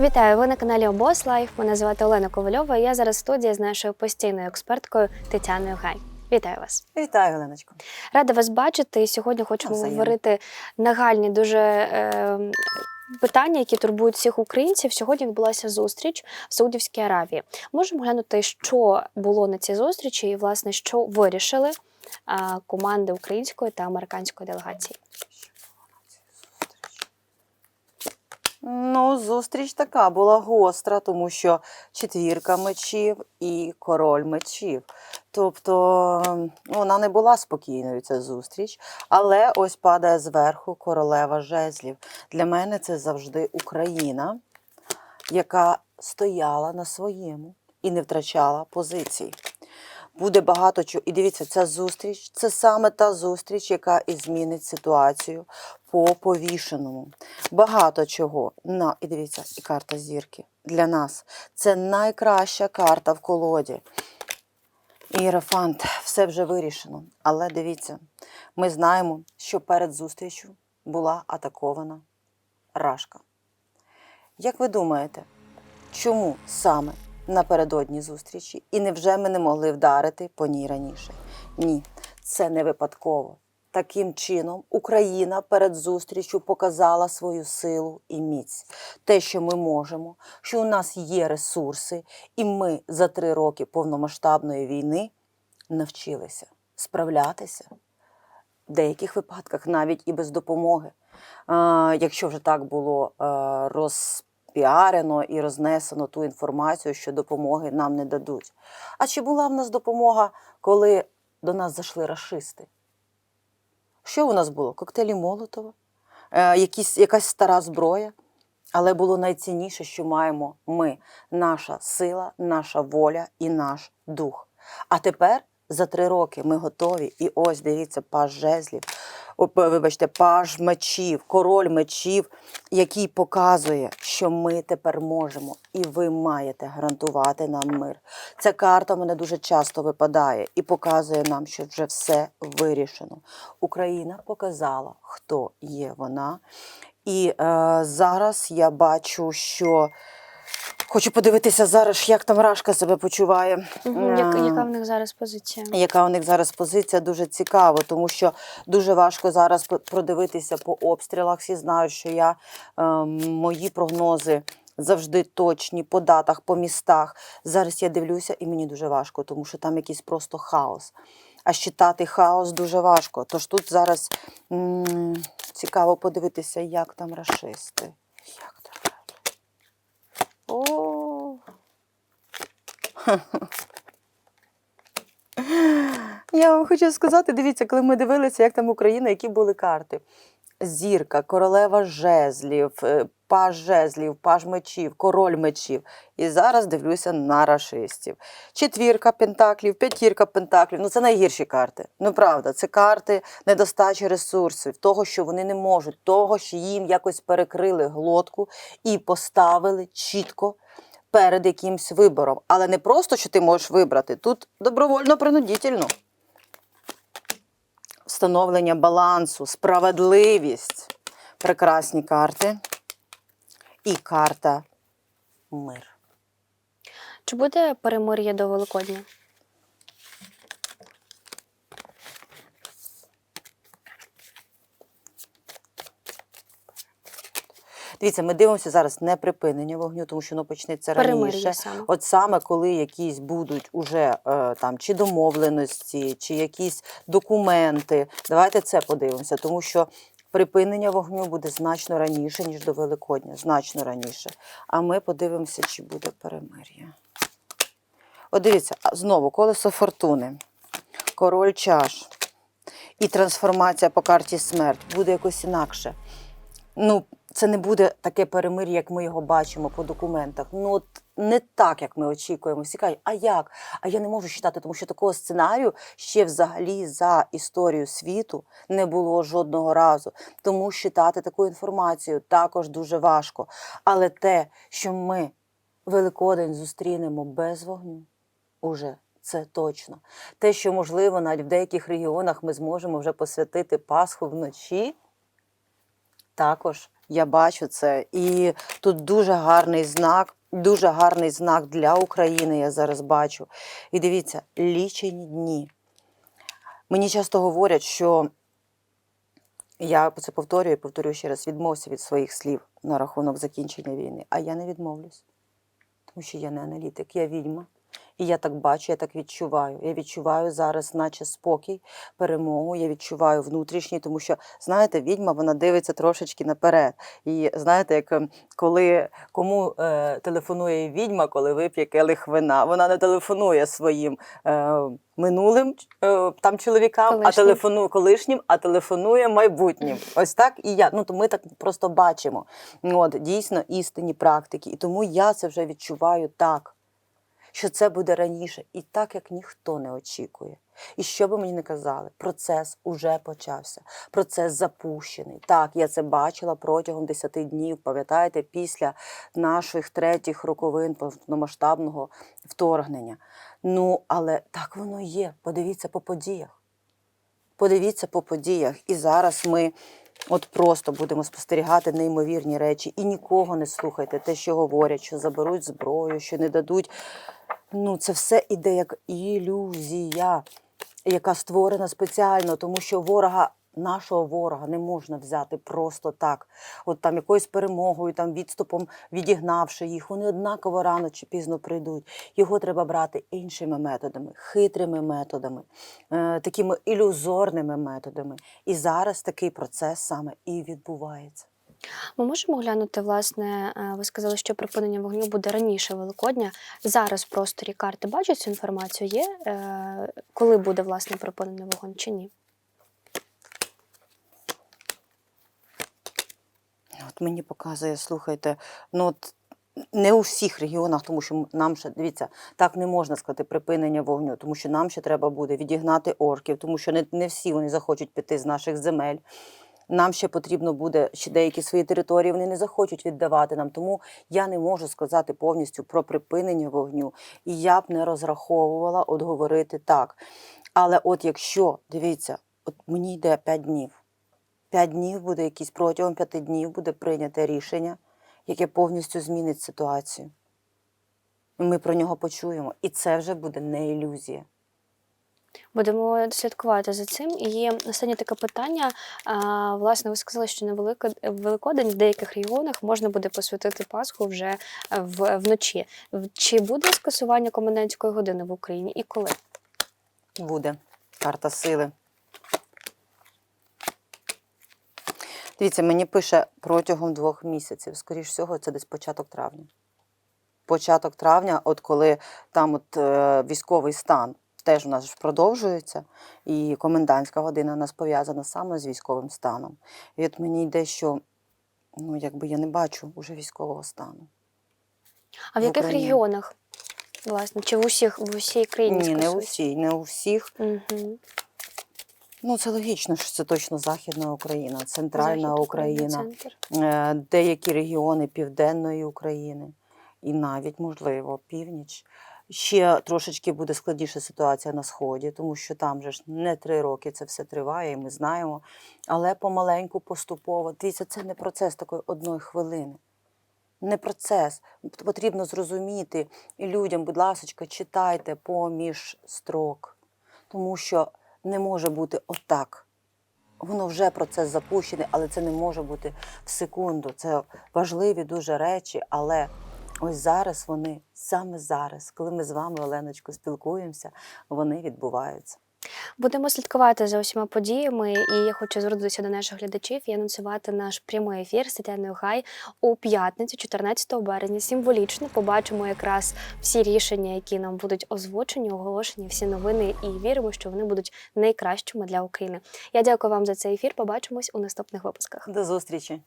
Вітаю! Ви на каналі Обос Лайф. Мене звати Олена Ковальова. і Я зараз в студії з нашою постійною експерткою Тетяною Гай. Вітаю вас! Вітаю, Оленочко. Рада вас бачити. І сьогодні хочемо Навзаєм. говорити нагальні дуже е, питання, які турбують всіх українців. Сьогодні відбулася зустріч в Саудівській Аравії. Можемо глянути, що було на цій зустрічі, і власне що вирішили команди української та американської делегації. Ну, зустріч така була гостра, тому що четвірка мечів і король мечів. Тобто вона не була спокійною, ця зустріч, але ось падає зверху королева жезлів. Для мене це завжди Україна, яка стояла на своєму і не втрачала позицій. Буде багато чого. І дивіться, ця зустріч це саме та зустріч, яка і змінить ситуацію по повішеному. Багато чого. На, і дивіться, і карта зірки для нас. Це найкраща карта в колоді. Іерофант, все вже вирішено. Але дивіться, ми знаємо, що перед зустрічю була атакована Рашка. Як ви думаєте, чому саме напередодні зустрічі? І невже ми не могли вдарити по ній раніше? Ні, це не випадково. Таким чином, Україна перед зустрічю показала свою силу і міць. Те, що ми можемо, що у нас є ресурси, і ми за три роки повномасштабної війни навчилися справлятися в деяких випадках навіть і без допомоги. Якщо вже так було е, розпіарено і рознесено ту інформацію, що допомоги нам не дадуть. А чи була в нас допомога, коли до нас зайшли рашисти? Що у нас було? Коктейлі Молотова, е, якісь, якась стара зброя. Але було найцінніше, що маємо ми наша сила, наша воля і наш дух. А тепер за три роки ми готові. І ось дивіться, паж жезлів, вибачте, паж мечів, король мечів, який показує, що ми тепер можемо, і ви маєте гарантувати нам мир. Ця карта мене дуже часто випадає і показує нам, що вже все вирішено. Україна показала, хто є вона. І е, зараз я бачу, що хочу подивитися зараз, як там Рашка себе почуває. Мгм. Яка, яка в них зараз позиція? яка у них зараз позиція дуже цікаво, тому що дуже важко зараз продивитися по обстрілах. Всі знають, що я е, мої прогнози завжди точні по датах, по містах. Зараз я дивлюся, і мені дуже важко, тому що там якийсь просто хаос. А щитати хаос дуже важко. Тож тут зараз м, цікаво подивитися, як там рашисти. Як? О. Я вам хочу сказати, дивіться, коли ми дивилися, як там Україна, які були карти. Зірка, королева жезлів, е, паж жезлів, паж мечів, король мечів. І зараз дивлюся на рашистів. Четвірка пентаклів, п'ятірка пентаклів. Ну це найгірші карти. Ну правда, це карти недостачі ресурсів, того, що вони не можуть, того, що їм якось перекрили глотку і поставили чітко перед якимсь вибором. Але не просто, що ти можеш вибрати. Тут добровольно принудительно. Встановлення балансу, справедливість. Прекрасні карти. І карта мир. Чи буде перемир'я до Великодня? Дивіться, ми дивимося зараз не припинення вогню, тому що воно почнеться раніше. саме. От саме коли якісь будуть уже е, там чи домовленості, чи якісь документи. Давайте це подивимося, тому що припинення вогню буде значно раніше, ніж до Великодня, значно раніше. А ми подивимося, чи буде перемир'я. От дивіться, знову колесо фортуни, король чаш і трансформація по карті смерть буде якось інакше. Ну, це не буде таке перемир'я, як ми його бачимо по документах. Ну, от не так, як ми очікуємо. Всі кажуть, а як? А я не можу читати, тому що такого сценарію ще взагалі за історію світу не було жодного разу. Тому читати таку інформацію також дуже важко. Але те, що ми Великодень зустрінемо без вогню, уже це точно. Те, що можливо, навіть в деяких регіонах ми зможемо вже посвятити Пасху вночі, також Я бачу це. І тут дуже гарний знак, дуже гарний знак для України. Я зараз бачу. І дивіться, лічені дні. Мені часто говорять, що я це повторюю і повторюю ще раз, відмовся від своїх слів на рахунок закінчення війни. А я не відмовлюсь. Тому що я не аналітик, я відьма. І я так бачу, я так відчуваю. Я відчуваю зараз, наче спокій, перемогу. Я відчуваю внутрішній, тому що, знаєте, відьма вона дивиться трошечки наперед. І знаєте, як ем, коли кому е, телефонує відьма, коли вип'є келих вина, вона не телефонує своїм е, минулим е, там чоловікам, а Колишнім. телефонує колишнім, а телефонує майбутнім. Ось так і я. Ну то ми так просто бачимо. От дійсно істинні практики. І тому я це вже відчуваю так що це буде раніше, і так як ніхто не очікує. І що би мені не казали, процес уже почався, процес запущений. Так, я це бачила протягом 10 днів, пам'ятаєте, після наших третіх роковин повномасштабного вторгнення. Ну, але так воно є. Подивіться по подіях. Подивіться по подіях. І зараз ми от просто будемо спостерігати неймовірні речі. І нікого не слухайте те, що говорять, що заберуть зброю, що не дадуть. Ну, це все іде як ілюзія, яка створена спеціально, тому що ворога, нашого ворога, не можна взяти просто так. От там якоюсь перемогою, там відступом відігнавши їх, вони однаково рано чи пізно прийдуть. Його треба брати іншими методами, хитрими методами, е, такими ілюзорними методами. І зараз такий процес саме і відбувається. Ми можемо глянути, власне, е, ви сказали, що припинення вогню буде раніше Великодня. Зараз в просторі карти бачать цю інформацію. Є е, коли буде власне припинений вогонь чи ні? От мені показує, слухайте, ну от не у всіх регіонах, тому що нам ще дивіться, так не можна сказати припинення вогню, тому що нам ще треба буде відігнати орків, тому що не, не всі вони захочуть піти з наших земель. Нам ще потрібно буде ще деякі свої території, вони не захочуть віддавати нам. Тому я не можу сказати повністю про припинення вогню. І я б не розраховувала от говорити так. Але от якщо, дивіться, от мені йде 5 днів. П'ять днів буде якісь протягом п'яти днів буде прийняте рішення, яке повністю змінить ситуацію. Ми про нього почуємо. І це вже буде не ілюзія. Будемо слідкувати за цим. І останнє таке питання. Власне, ви сказали, що на Велико- Великодень в деяких регіонах можна буде посвятити Пасху вже е, вночі. Чи буде скасування комендантської години в Україні і коли? Буде карта сили. Дивіться, мені пише протягом двох місяців. Скоріш всього, це десь початок травня. Початок травня, от коли там от, е, військовий стан теж у нас ж продовжується, і комендантська година у нас пов'язана саме з військовим станом. І от мені йде, що ну, якби я не бачу уже військового стану. А в, В яких Україні. регіонах? Власне, чи в усіх в усій країні Ні, не у всій, не у всіх. Угу. Ну, це логічно, що це точно Західна Україна, Центральна Україна. Центр. е, деякі регіони Південної України і навіть, можливо, північ. Ще трошечки буде складніша ситуація на сході, тому що там же ж не три роки це все триває, і ми знаємо. Але помаленьку, поступово. Дивіться, це не процес такої одної хвилини. Не процес. Потрібно зрозуміти і людям, будь ласка, читайте поміж строк, тому що не може бути отак. Воно вже процес запущений, але це не може бути в секунду. Це важливі дуже речі, але ось зараз вони, саме зараз, коли ми з вами, Оленочко, спілкуємося, вони відбуваються. Будемо слідкувати за усіма подіями, і я хочу звернутися до наших глядачів і анонсувати наш прямий ефір з Тетяною Гай у п'ятницю, 14 березня. Символічно побачимо якраз всі рішення, які нам будуть озвучені, оголошені, всі новини, і віримо, що вони будуть найкращими для України. Я дякую вам за цей ефір. Побачимось у наступних випусках. До зустрічі!